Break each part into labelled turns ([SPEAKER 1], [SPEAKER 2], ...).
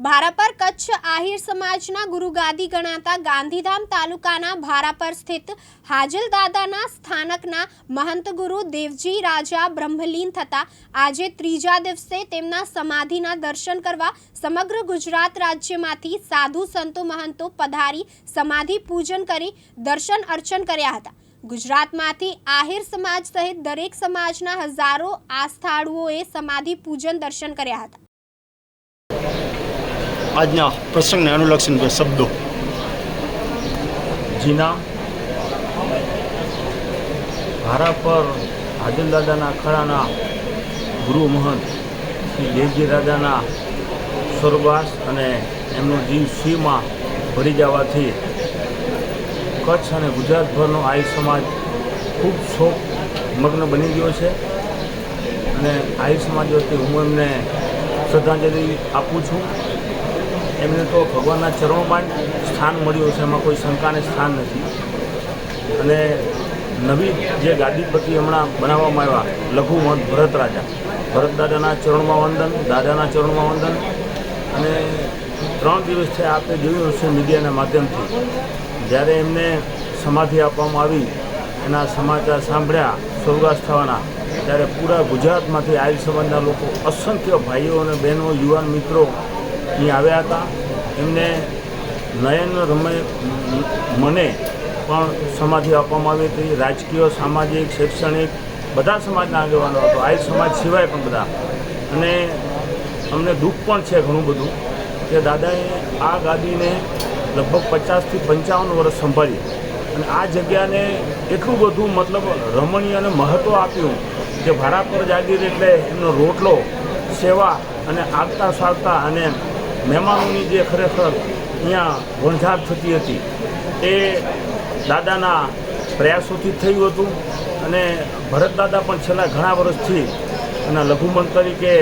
[SPEAKER 1] ભારાપર કચ્છ આહિર સમાજના ગુરુગાદી ગણાતા ગાંધીધામ તાલુકાના ભારાપર સ્થિત હાજલ દાદાના સ્થાનકના મહંત ગુરુ દેવજી રાજા બ્રહ્મલીન થતા આજે ત્રીજા દિવસે તેમના સમાધિના દર્શન કરવા સમગ્ર ગુજરાત રાજ્યમાંથી સાધુ સંતો મહંતો પધારી સમાધિ પૂજન કરી દર્શન અર્ચન કર્યા હતા. ગુજરાતમાંથી આહિર સમાજ સહિત દરેક સમાજના હજારો આસ્થાળુઓએ સમાધિ પૂજન દર્શન કર્યા હતા.
[SPEAKER 2] આજના પ્રસંગને અનુલક્ષીને બે શબ્દો.
[SPEAKER 3] જીના ભારા પર હાજલદાદાના અખાડાના ગુરુ મહંત શ્રી દેવજી રાજાના સ્વર્ગવાસ અને એમનો જીવ શિવમાં ભરી જવાથી કચ્છ અને ગુજરાતભરનો આઈ સમાજ ખૂબ શોક મગ્ન બની ગયો છે અને આયુ સમાજ વતી હું એમને શ્રદ્ધાંજલિ આપું છું. એમને તો ભગવાનના ચરણોમાં સ્થાન મળ્યું છે, એમાં કોઈ શંકાને સ્થાન નથી. અને નવી જે ગાદીપતિ હમણાં બનાવવામાં આવ્યા લઘુમત ભરત રાજા. ભરત દાદાના ચરણમાં વંદન, દાદાના ચરણમાં વંદન. અને ત્રણ દિવસથી આપણે જોયું હશે મીડિયાના માધ્યમથી. જ્યારે એમને સમાધિ આપવામાં આવી, એના સમાચાર સાંભળ્યા, સ્વર્ગાસ થવાના, ત્યારે પૂરા ગુજરાતમાંથી આયુ સમાજના લોકો, અસંખ્ય ભાઈઓ અને બહેનો, યુવાન મિત્રો અહીં આવ્યા હતા. એમને નયન રમે મને પણ સમાધિ આપવામાં આવી હતી. રાજકીય, સામાજિક, શૈક્ષણિક, બધા સમાજના આગેવાનો હતો. આય સમાજ સિવાય પણ બધા. અને અમને દુઃખ પણ છે ઘણું બધું કે દાદાએ આ ગાદીને લગભગ પચાસથી પંચાવન વર્ષ સંભાળી. અને આ જગ્યાને એટલું બધું મતલબ રમણીય અને મહત્ત્વ આપ્યું કે ભાડા પર જાગીર એટલે એમનો રોટલો, સેવા અને આગતા સાગતા અને મહેમાનોની જે ખરેખર અહીંયા વણઝાર થતી હતી, એ દાદાના પ્રયાસોથી થયું હતું અને ભરત દાદા પણ છેલ્લા ઘણા વર્ષથી એના લઘુમન તરીકે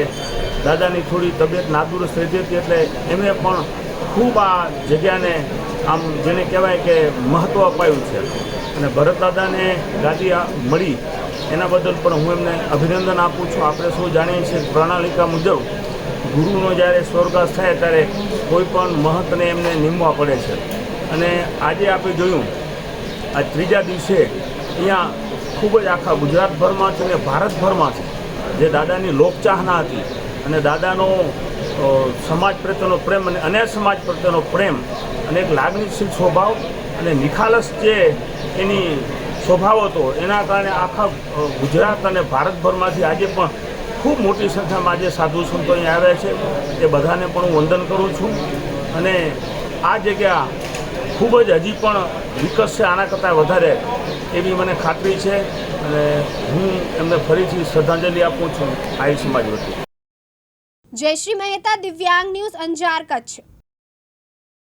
[SPEAKER 3] દાદાની થોડી તબિયત નાદુરસ્ત રહેતી હતી એટલે એમણે પણ ખૂબ આ જગ્યાને આમ જેને કહેવાય કે મહત્ત્વ અપાયું છે. અને ભરત દાદાને ગાદી મળી, એના બદલ પણ હું એમને અભિનંદન આપું છું. આપણે સૌ જાણીએ છીએ પ્રણાલિકા મુજબ ગુરુનો જ્યારે સ્વર્ગાસ થાય ત્યારે કોઈ પણ મહંતને એમને નિમવા પડે છે. અને આજે આપણે જોયું, આ ત્રીજા દિવસે અહીંયા ખૂબ જ આખા ગુજરાતભરમાં છે અને છે. જે દાદાની લોકચાહના હતી અને દાદાનો સમાજ પ્રત્યેનો પ્રેમ અને અન્ય સમાજ પ્રત્યેનો પ્રેમ અને એક લાગણીશીલ સ્વભાવ અને નિખાલસ જે એની સ્વભાવ હતો, એના કારણે આખા ગુજરાત અને ભારતભરમાંથી આજે પણ ખૂબ મોટી સંખ્યામાં આજે સાધુ સંતો અહીં આવ્યા છે. એ બધાને પણ હું વંદન કરું છું. અને આ જગ્યા ખૂબ જ હજી પણ વિકસશે આના કરતાં વધારે, એવી મને ખાતરી છે. અને હું એમને ફરીથી શ્રદ્ધાંજલિ આપું છું આયુ સમાજ વતી.
[SPEAKER 1] જયશ્રી મહેતા, દિવ્યાંગ ન્યૂઝ અંજાર કચ્છ.